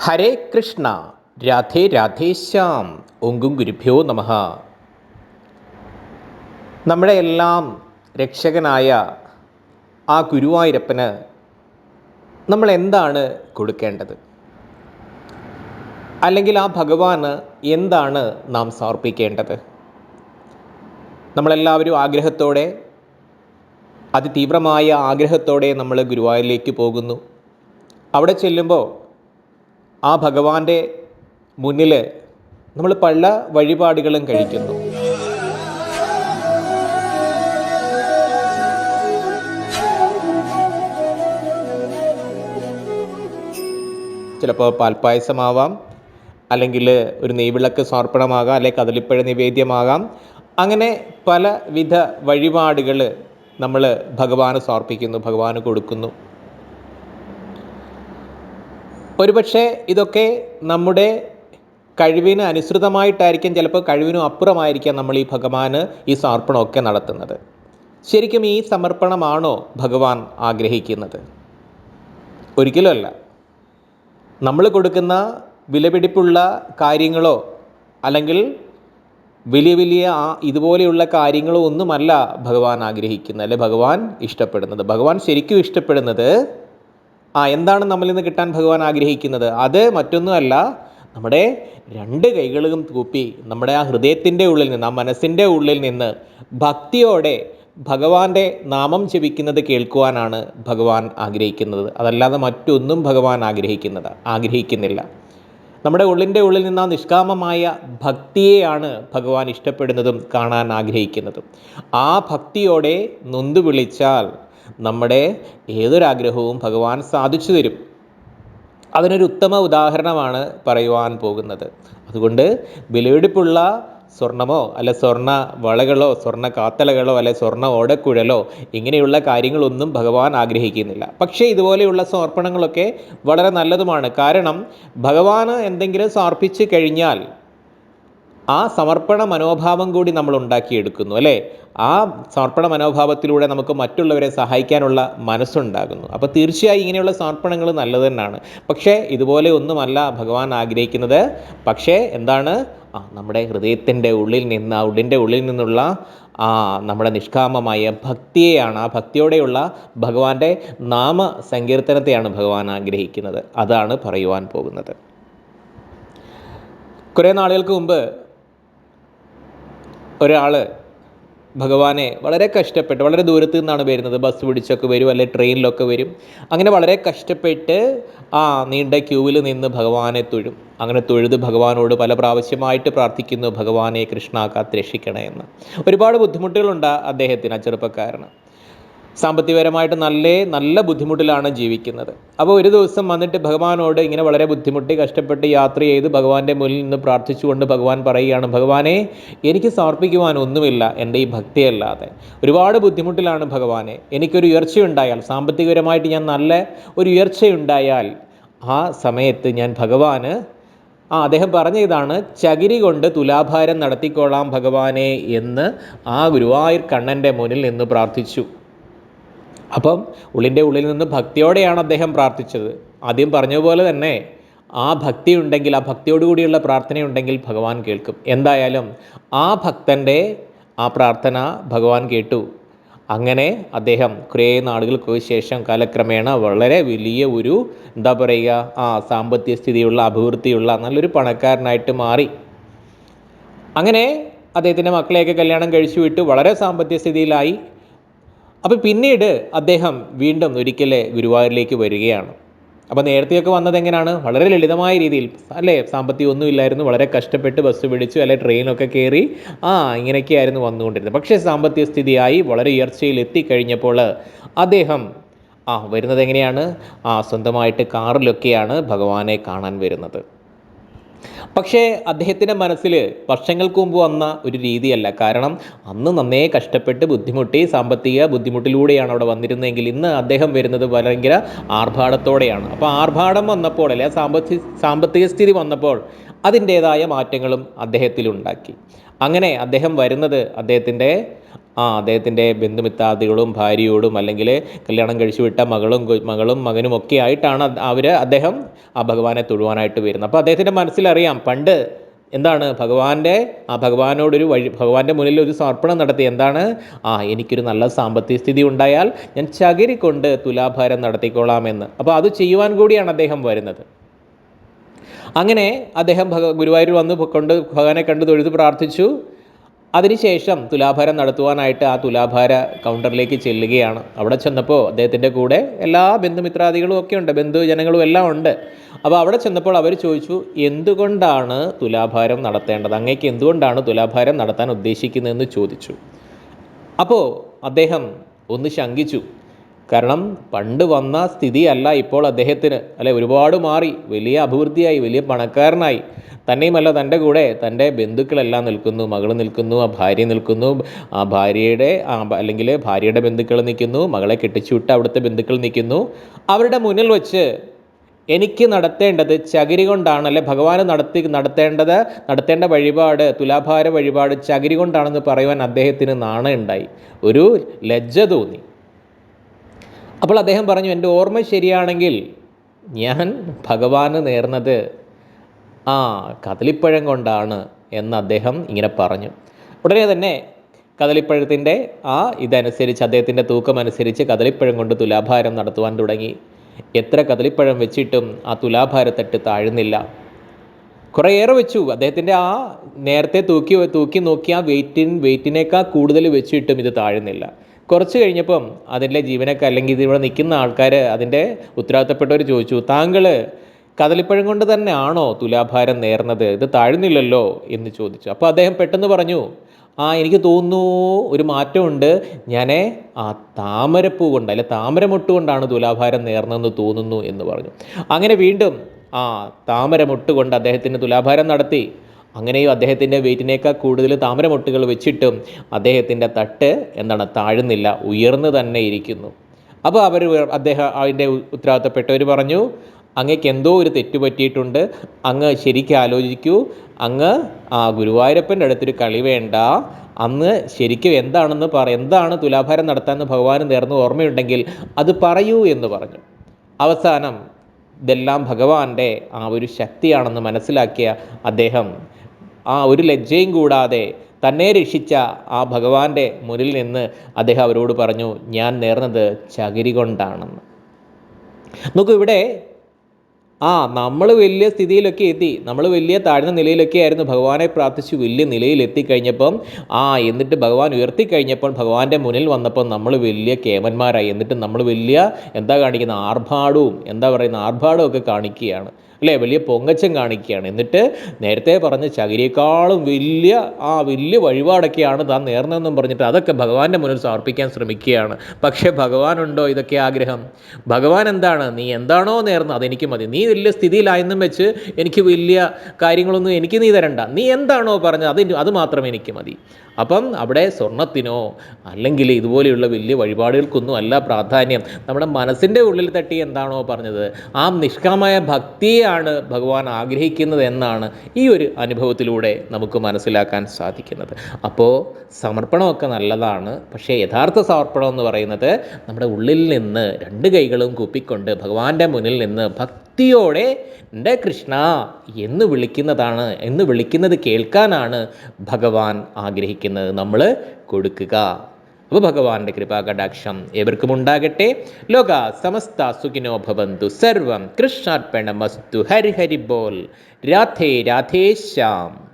ഹരേ കൃഷ്ണ രാധേ രാധേശ്യാം ഒങ്കും ഗുരുഭ്യോ നമ. നമ്മുടെ രക്ഷകനായ ആ ഗുരുവായൂരപ്പന് നമ്മൾ എന്താണ് കൊടുക്കേണ്ടത്? അല്ലെങ്കിൽ ആ ഭഗവാന് എന്താണ് നാം സമർപ്പിക്കേണ്ടത്? നമ്മളെല്ലാവരും ആഗ്രഹത്തോടെ അതിതീവ്രമായ ആഗ്രഹത്തോടെ നമ്മൾ ഗുരുവായൂരിലേക്ക് പോകുന്നു. അവിടെ ചെല്ലുമ്പോൾ ആ ഭഗവാന്റെ മുന്നിൽ നമ്മൾ പല വഴിപാടുകളും കഴിക്കുന്നു. ചിലപ്പോൾ പാൽപ്പായസമാവാം അല്ലെങ്കിൽ ഒരു നെയ്വിളക്ക് സമർപ്പണമാകാം അല്ലെങ്കിൽ കദളിപ്പഴ നിവേദ്യമാകാം. അങ്ങനെ പലവിധ വഴിപാടുകൾ നമ്മൾ ഭഗവാന് സമർപ്പിക്കുന്നു ഭഗവാന് കൊടുക്കുന്നു. ഒരുപക്ഷെ ഇതൊക്കെ നമ്മുടെ കഴിവിന് അനുസൃതമായിട്ടായിരിക്കും ചിലപ്പോൾ കഴിവിനും അപ്പുറമായിരിക്കാം നമ്മൾ ഈ ഭഗവാന് ഈ സമർപ്പണമൊക്കെ നടത്തുന്നത്. ശരിക്കും ഈ സമർപ്പണമാണോ ഭഗവാൻ ആഗ്രഹിക്കുന്നത്? ഒരിക്കലുമല്ല നമ്മൾ കൊടുക്കുന്ന വിലപിടിപ്പുള്ള കാര്യങ്ങളോ അല്ലെങ്കിൽ വലിയ വലിയ ആ ഇതുപോലെയുള്ള കാര്യങ്ങളോ ഒന്നുമല്ല ഭഗവാൻ ആഗ്രഹിക്കുന്നത്. അല്ലെ? ഭഗവാൻ ഇഷ്ടപ്പെടുന്നത്. ഭഗവാൻ ശരിക്കും ഇഷ്ടപ്പെടുന്നത് ആ എന്താണ് നമ്മളിൽ നിന്ന് കിട്ടാൻ ഭഗവാൻ ആഗ്രഹിക്കുന്നത്? അത് മറ്റൊന്നുമല്ല നമ്മുടെ രണ്ട് കൈകളും തൂപ്പി നമ്മുടെ ആ ഹൃദയത്തിന്റെ ഉള്ളിൽ നിന്ന് ആ മനസ്സിന്റെ ഉള്ളിൽ നിന്ന് ഭക്തിയോടെ ഭഗവാന്റെ നാമം ജപിക്കുന്നത് കേൾക്കുവാനാണ് ഭഗവാൻ ആഗ്രഹിക്കുന്നത്. അതല്ലാതെ മറ്റൊന്നും ഭഗവാൻ ആഗ്രഹിക്കുന്നത് ആഗ്രഹിക്കുന്നില്ല. നമ്മുടെ ഉള്ളിന്റെ ഉള്ളിൽ നിന്ന് ആ നിഷ്കാമമായ ഭക്തിയെയാണ് ഭഗവാൻ ഇഷ്ടപ്പെടുന്നതും കാണാൻ ആഗ്രഹിക്കുന്നതും. ആ ഭക്തിയോടെ നൊന്തു വിളിച്ചാൽ നമ്മുടെ ഏതൊരാഗ്രഹവും ഭഗവാൻ സാധിച്ചു തരും. അതിനൊരു ഉത്തമ ഉദാഹരണമാണ് പറയുവാൻ പോകുന്നത്. അതുകൊണ്ട് വിലപിടിപ്പുള്ള സ്വർണമോ അല്ല സ്വർണ വളകളോ സ്വർണ കാത്തലകളോ അല്ലെ സ്വർണ ഓടക്കുഴലോ ഇങ്ങനെയുള്ള കാര്യങ്ങളൊന്നും ഭഗവാൻ ആഗ്രഹിക്കുന്നില്ല. പക്ഷേ ഇതുപോലെയുള്ള സമർപ്പണങ്ങളൊക്കെ വളരെ നല്ലതുമാണ്. കാരണം ഭഗവാന് എന്തെങ്കിലും സമർപ്പിച്ച് കഴിഞ്ഞാൽ ആ സമർപ്പണ മനോഭാവം കൂടി നമ്മൾ ഉണ്ടാക്കിയെടുക്കുന്നു അല്ലേ? ആ സമർപ്പണ മനോഭാവത്തിലൂടെ നമുക്ക് മറ്റുള്ളവരെ സഹായിക്കാനുള്ള മനസ്സുണ്ടാകുന്നു. അപ്പോൾ തീർച്ചയായും ഇങ്ങനെയുള്ള സമർപ്പണങ്ങൾ നല്ലത് തന്നെയാണ്. പക്ഷേ ഇതുപോലെ ഒന്നുമല്ല ഭഗവാൻ ആഗ്രഹിക്കുന്നത്. പക്ഷേ എന്താണ്? ആ നമ്മുടെ ഹൃദയത്തിന്റെ ഉള്ളിൽ നിന്ന് ആ ഉള്ളിന്റെ ഉള്ളിൽ നിന്നുള്ള ആ നമ്മുടെ നിഷ്കാമമായ ഭക്തിയെയാണ് ആ ഭക്തിയോടെയുള്ള ഭഗവാന്റെ നാമ സങ്കീർത്തനത്തെയാണ് ഭഗവാൻ ആഗ്രഹിക്കുന്നത്. അതാണ് പറയുവാൻ പോകുന്നത്. കുറേ നാളുകൾക്ക് മുമ്പ് ഒരാൾ ഭഗവാനെ വളരെ കഷ്ടപ്പെട്ട് വളരെ ദൂരത്ത് നിന്നാണ് വരുന്നത്. ബസ് പിടിച്ചൊക്കെ വരും അല്ലെങ്കിൽ ട്രെയിനിലൊക്കെ വരും. അങ്ങനെ വളരെ കഷ്ടപ്പെട്ട് ആ നീണ്ട ക്യൂവിൽ നിന്ന് ഭഗവാനെ തൊഴും. അങ്ങനെ തൊഴുത് ഭഗവാനോട് പല പ്രാവശ്യമായിട്ട് പ്രാർത്ഥിക്കുന്നു ഭഗവാനെ കൃഷ്ണ കാത്ത് രക്ഷിക്കണേ എന്ന്. ഒരുപാട് ബുദ്ധിമുട്ടുകളുണ്ട് അദ്ദേഹത്തിന് ആ ചെറുപ്പക്കാരന്. സാമ്പത്തികപരമായിട്ട് നല്ല നല്ല ബുദ്ധിമുട്ടിലാണ് ജീവിക്കുന്നത്. അപ്പോൾ ഒരു ദിവസം വന്നിട്ട് ഭഗവാനോട് ഇങ്ങനെ വളരെ ബുദ്ധിമുട്ടി കഷ്ടപ്പെട്ട് യാത്ര ചെയ്ത് ഭഗവാന്റെ മുന്നിൽ നിന്ന് പ്രാർത്ഥിച്ചുകൊണ്ട് ഭഗവാൻ പറയുകയാണ് ഭഗവാനെ എനിക്ക് സമർപ്പിക്കുവാൻ ഒന്നുമില്ല എന്റെ ഈ ഭക്തിയല്ലാതെ. ഒരുപാട് ബുദ്ധിമുട്ടിലാണ് ഭഗവാനെ. എനിക്കൊരു ഉയർച്ചയുണ്ടായാൽ സാമ്പത്തികപരമായിട്ട് ഞാൻ നല്ല ഒരു ഉയർച്ചയുണ്ടായാൽ ആ സമയത്ത് ഞാൻ ഭഗവാന് ആ അദ്ദേഹം പറഞ്ഞ ഇതാണ് ചകിരി കൊണ്ട് തുലാഭാരം നടത്തിക്കൊള്ളാം ഭഗവാനെ എന്ന് ആ ഗുരുവായൂർ കണ്ണന്റെ മുന്നിൽ നിന്ന് പ്രാർത്ഥിച്ചു. അപ്പം ഉള്ളിന്റെ ഉള്ളിൽ നിന്ന് ഭക്തിയോടെയാണ് അദ്ദേഹം പ്രാർത്ഥിച്ചത്. ആദ്യം പറഞ്ഞതുപോലെ തന്നെ ആ ഭക്തി ഉണ്ടെങ്കിൽ ആ ഭക്തിയോടുകൂടിയുള്ള പ്രാർത്ഥനയുണ്ടെങ്കിൽ ഭഗവാൻ കേൾക്കും. എന്തായാലും ആ ഭക്തന്റെ ആ പ്രാർത്ഥന ഭഗവാൻ കേട്ടു. അങ്ങനെ അദ്ദേഹം കുറേ നാളുകൾക്ക് ശേഷം കാലക്രമേണ വളരെ വലിയ ഒരു എന്താ പറയുക ആ സാമ്പത്തിക സ്ഥിതിയുള്ള അഭിവൃദ്ധിയുള്ള നല്ലൊരു പണക്കാരനായിട്ട് മാറി. അങ്ങനെ അദ്ദേഹത്തിന്റെ മക്കളെയൊക്കെ കല്യാണം കഴിച്ചു വിട്ട്. വളരെ സാമ്പത്തിക സ്ഥിതിയിലായി. അപ്പോൾ പിന്നീട് അദ്ദേഹം വീണ്ടും ഒരിക്കൽ ഗുരുവായൂരിലേക്ക് വരികയാണ്. അപ്പോൾ നേരത്തെയൊക്കെ വന്നത് എങ്ങനെയാണ്? വളരെ ലളിതമായ രീതിയിൽ അല്ലേ? സാമ്പത്തികം ഒന്നുമില്ലായിരുന്നു വളരെ കഷ്ടപ്പെട്ട് ബസ് പിടിച്ചു അല്ലെ ട്രെയിനൊക്കെ കയറി ആ ഇങ്ങനെയൊക്കെയായിരുന്നു വന്നുകൊണ്ടിരുന്നത്. പക്ഷേ സാമ്പത്തിക സ്ഥിതിയായി വളരെ ഉയർച്ചയിൽ എത്തിക്കഴിഞ്ഞപ്പോൾ അദ്ദേഹം ആ വരുന്നത് എങ്ങനെയാണ്? ആ സ്വന്തമായിട്ട് കാറിലൊക്കെയാണ് ഭഗവാനെ കാണാൻ വരുന്നത്. പക്ഷേ അദ്ദേഹത്തിന്റെ മനസ്സിൽ വർഷങ്ങൾക്ക് മുമ്പ് വന്ന ഒരു രീതിയല്ല. കാരണം അന്ന് നന്നേ കഷ്ടപ്പെട്ട് ബുദ്ധിമുട്ടി സാമ്പത്തിക ബുദ്ധിമുട്ടിലൂടെയാണ് അവിടെ വന്നിരുന്നതെങ്കിൽ ഇന്ന് അദ്ദേഹം വരുന്നത് ഭയങ്കര ആർഭാടത്തോടെയാണ്. അപ്പോൾ ആർഭാടം വന്നപ്പോൾ അല്ലെ സാമ്പത്തിക സാമ്പത്തിക സ്ഥിതി വന്നപ്പോൾ അതിന്റേതായ മാറ്റങ്ങളും അദ്ദേഹത്തിലുണ്ടാക്കി. അങ്ങനെ അദ്ദേഹം വരുന്നത് അദ്ദേഹത്തിന്റെ ആ അദ്ദേഹത്തിന്റെ ബന്ധുമിത്താദികളും ഭാര്യയോടും അല്ലെങ്കിൽ കല്യാണം കഴിച്ചു വിട്ട മകളും മകളും മകനും ഒക്കെ ആയിട്ടാണ് അവർ അദ്ദേഹം ആ ഭഗവാനെ തൊഴുവാനായിട്ട് വരുന്നത്. അപ്പോൾ അദ്ദേഹത്തിന്റെ മനസ്സിലറിയാം പണ്ട് എന്താണ് ഭഗവാന്റെ ആ ഭഗവാനോടൊരു വഴി ഭഗവാന്റെ മുന്നിൽ ഒരു സമർപ്പണം നടത്തി. എന്താണ്? ആ എനിക്കൊരു നല്ല സാമ്പത്തിക സ്ഥിതി ഉണ്ടായാൽ ഞാൻ ചകിരി കൊണ്ട് തുലാഭാരം നടത്തിക്കൊള്ളാമെന്ന്. അപ്പോൾ അത് ചെയ്യുവാൻ കൂടിയാണ് അദ്ദേഹം വരുന്നത്. അങ്ങനെ അദ്ദേഹം ഭഗ ഗുരുവായൂർ വന്ന് കൊണ്ട് ഭഗവാനെ കണ്ട് തൊഴുത് പ്രാർത്ഥിച്ചു. അതിനുശേഷം തുലാഭാരം നടത്തുവാനായിട്ട് ആ തുലാഭാര കൗണ്ടറിലേക്ക് ചെല്ലുകയാണ്. അവിടെ ചെന്നപ്പോൾ അദ്ദേഹത്തിന്റെ കൂടെ എല്ലാ ബന്ധുമിത്രാദികളും ഒക്കെ ഉണ്ട് ബന്ധുജനങ്ങളും എല്ലാം ഉണ്ട്. അപ്പോൾ അവിടെ ചെന്നപ്പോൾ അവർ ചോദിച്ചു എന്തുകൊണ്ടാണ് തുലാഭാരം നടത്തേണ്ടത്? അങ്ങേക്ക് എന്തുകൊണ്ടാണ് തുലാഭാരം നടത്താൻ ഉദ്ദേശിക്കുന്നതെന്ന് ചോദിച്ചു. അപ്പോൾ അദ്ദേഹം ഒന്ന് ശങ്കിച്ചു. കാരണം പണ്ട് വന്ന സ്ഥിതിയല്ല ഇപ്പോൾ അദ്ദേഹത്തിന്. അല്ലെ ഒരുപാട് മാറി. വലിയ അഭിവൃദ്ധിയായി വലിയ പണക്കാരനായി. തന്നെയുമല്ല തന്റെ കൂടെ തന്റെ ബന്ധുക്കളെല്ലാം നിൽക്കുന്നു. മകൾ നിൽക്കുന്നു ആ ഭാര്യ നിൽക്കുന്നു. ആ ഭാര്യയുടെ അല്ലെങ്കിൽ ഭാര്യയുടെ ബന്ധുക്കൾ നിൽക്കുന്നു. മകളെ കെട്ടിച്ചു വിട്ട് അവിടുത്തെ ബന്ധുക്കൾ നിൽക്കുന്നു. അവരുടെ മുന്നിൽ വെച്ച് എനിക്ക് നടത്തേണ്ടത് ചകിരി കൊണ്ടാണ്. അല്ലെ ഭഗവാന് നടത്തി നടത്തേണ്ടത് നടത്തേണ്ട വഴിപാട് തുലാഭാര വഴിപാട് ചകിരി കൊണ്ടാണെന്ന് പറയുവാൻ അദ്ദേഹത്തിന് നാണയുണ്ടായി. ഒരു ലജ്ജ തോന്നി. അപ്പോൾ അദ്ദേഹം പറഞ്ഞു എന്റെ ഓർമ്മ ശരിയാണെങ്കിൽ ഞാൻ ഭഗവാന് നേർന്നത് ആ കദളിപ്പഴം കൊണ്ടാണ് എന്ന് അദ്ദേഹം ഇങ്ങനെ പറഞ്ഞു. ഉടനെ തന്നെ കദളിപ്പഴത്തിന്റെ ആ ഇതനുസരിച്ച് അദ്ദേഹത്തിന്റെ തൂക്കം അനുസരിച്ച് കദളിപ്പഴം കൊണ്ട് തുലാഭാരം നടത്തുവാൻ തുടങ്ങി. എത്ര കദളിപ്പഴം വെച്ചിട്ടും ആ തുലാഭാരത്തട്ട് താഴുന്നില്ല. കുറേയേറെ വെച്ചു. അദ്ദേഹത്തിന്റെ ആ നേരത്തെ തൂക്കി തൂക്കി നോക്കി ആ വെയിറ്റിൻ വെയിറ്റിനേക്കാൾ കൂടുതൽ വെച്ചിട്ടും ഇത് താഴുന്നില്ല. കുറച്ച് കഴിഞ്ഞപ്പം അതിന്റെ ജീവനൊക്കെ അല്ലെങ്കിൽ ഇതിവിടെ നിൽക്കുന്ന ആൾക്കാർ അതിന്റെ ഉത്തരവാദിത്തപ്പെട്ടവർ ചോദിച്ചു താങ്കൾ കദളിപ്പഴം കൊണ്ട് തന്നെ ആണോ തുലാഭാരം നേർന്നത്? ഇത് താഴ്ന്നില്ലല്ലോ? എന്ന് ചോദിച്ചു. അപ്പോൾ അദ്ദേഹം പെട്ടെന്ന് പറഞ്ഞു ആ എനിക്ക് തോന്നുന്നു ഒരു മാറ്റമുണ്ട്. ഞാൻ ആ താമരപ്പൂ കൊണ്ട് അല്ലെ താമരമൊട്ട് കൊണ്ടാണ് തുലാഭാരം നേർന്നതെന്ന് തോന്നുന്നു എന്ന് പറഞ്ഞു. അങ്ങനെ വീണ്ടും ആ താമരമൊട്ട് കൊണ്ട് അദ്ദേഹത്തിന് തുലാഭാരം നടത്തി. അങ്ങനെയും അദ്ദേഹത്തിന്റെ വെയിറ്റിനേക്കാൾ കൂടുതൽ താമരമൊട്ടുകൾ വെച്ചിട്ടും അദ്ദേഹത്തിന്റെ തട്ട് എന്താണ് താഴുന്നില്ല ഉയർന്നു തന്നെ ഇരിക്കുന്നു. അപ്പോൾ അവർ അദ്ദേഹം അതിന്റെ ഉത്തരവാദിത്തപ്പെട്ടവർ പറഞ്ഞു അങ്ങക്ക് എന്തോ ഒരു തെറ്റ് പറ്റിയിട്ടുണ്ട്. അങ്ങ് ശരിക്കും ആലോചിക്കൂ. അങ്ങ് ആ ഗുരുവായൂരപ്പന്റെ അടുത്തൊരു കളി വേണ്ട. അന്ന് ശരിക്കും എന്താണെന്ന് പറ എന്താണ് തുലാഭാരം നടത്താമെന്ന് ഭഗവാൻ നേർന്ന് ഓർമ്മയുണ്ടെങ്കിൽ അത് പറയൂ എന്ന് പറഞ്ഞു. അവസാനം ഇതെല്ലാം ഭഗവാന്റെ ആ ഒരു ശക്തിയാണെന്ന് മനസ്സിലാക്കിയ അദ്ദേഹം ആ ഒരു ലജ്ജയും കൂടാതെ തന്നെ രക്ഷിച്ച ആ ഭഗവാന്റെ മുന്നിൽ നിന്ന് അദ്ദേഹം അവരോട് പറഞ്ഞു ഞാൻ നേർന്നത് ചകിരി കൊണ്ടാണെന്ന്. നോക്കൂ ഇവിടെ ആ നമ്മൾ വലിയ സ്ഥിതിയിലൊക്കെ എത്തി. നമ്മൾ വലിയ താഴ്ന്ന നിലയിലൊക്കെ ആയിരുന്നു. ഭഗവാനെ പ്രാർത്ഥിച്ച് വലിയ നിലയിൽ എത്തിക്കഴിഞ്ഞപ്പം ആ എന്നിട്ട് ഭഗവാൻ ഉയർത്തി കഴിഞ്ഞപ്പോൾ ഭഗവാന്റെ മുന്നിൽ വന്നപ്പോൾ നമ്മൾ വലിയ കേമന്മാരായി എന്നിട്ട് നമ്മൾ വലിയ എന്താ കാണിക്കുന്ന ആർഭാടവും എന്താ പറയുന്ന ആർഭാടവും ഒക്കെ കാണിക്കുകയാണ്. അല്ലേ? വലിയ പൊങ്ങച്ചം കാണിക്കുകയാണ്. എന്നിട്ട് നേരത്തെ പറഞ്ഞ ചകിരിയേക്കാളും വലിയ ആ വലിയ വഴിപാടൊക്കെയാണ് താൻ നേർന്നതെന്നും പറഞ്ഞിട്ട് അതൊക്കെ ഭഗവാന്റെ മുന്നിൽ സമർപ്പിക്കാൻ ശ്രമിക്കുകയാണ്. പക്ഷേ ഭഗവാനുണ്ടോ ഇതൊക്കെ ആഗ്രഹം? ഭഗവാൻ എന്താണ്? നീ എന്താണോ നേർന്നത് അതെനിക്ക് മതി. നീ വലിയ സ്ഥിതിയിലായെന്നും വെച്ച് എനിക്ക് വലിയ കാര്യങ്ങളൊന്നും എനിക്ക് നീ തരണ്ട. നീ എന്താണോ പറഞ്ഞത് അത് അത് മാത്രം എനിക്ക് മതി. അപ്പം അവിടെ സ്വർണത്തിനോ അല്ലെങ്കിൽ ഇതുപോലെയുള്ള വലിയ വഴിപാടുകൾക്കൊന്നും അല്ല പ്രാധാന്യം. നമ്മുടെ മനസ്സിന്റെ ഉള്ളിൽ തട്ടി എന്താണോ പറഞ്ഞത്? ആ നിഷ്കാമമായ ഭക്തിയാണ് ഭഗവാൻ ആഗ്രഹിക്കുന്നത് എന്നാണ് ഈ ഒരു അനുഭവത്തിലൂടെ നമുക്ക് മനസ്സിലാക്കാൻ സാധിക്കുന്നത്. അപ്പോൾ സമർപ്പണമൊക്കെ നല്ലതാണ്. പക്ഷേ യഥാർത്ഥ സമർപ്പണം എന്ന് പറയുന്നത് നമ്മുടെ ഉള്ളിൽ നിന്ന് രണ്ട് കൈകളും കൂപ്പിക്കൊണ്ട് ഭഗവാന്റെ മുന്നിൽ നിന്ന് ഭക്തിയോടെ എന്റെ കൃഷ്ണ എന്ന് വിളിക്കുന്നതാണ് എന്ന് വിളിക്കുന്നത് കേൾക്കാനാണ് ഭഗവാൻ ആഗ്രഹിക്കുന്നത്. നമ്മൾ കൊടുക്കുക. അപ്പോൾ ഭഗവാന്റെ കൃപാകടാക്ഷം ഏവർക്കും ഉണ്ടാകട്ടെ ലോക സമസ്ത സുഖിനോ ഭവന്തു. സർവം കൃഷ്ണാർപ്പണ മസ്തു ഹരിഹരി ബോൽ. രാധേ രാധേശ്യാം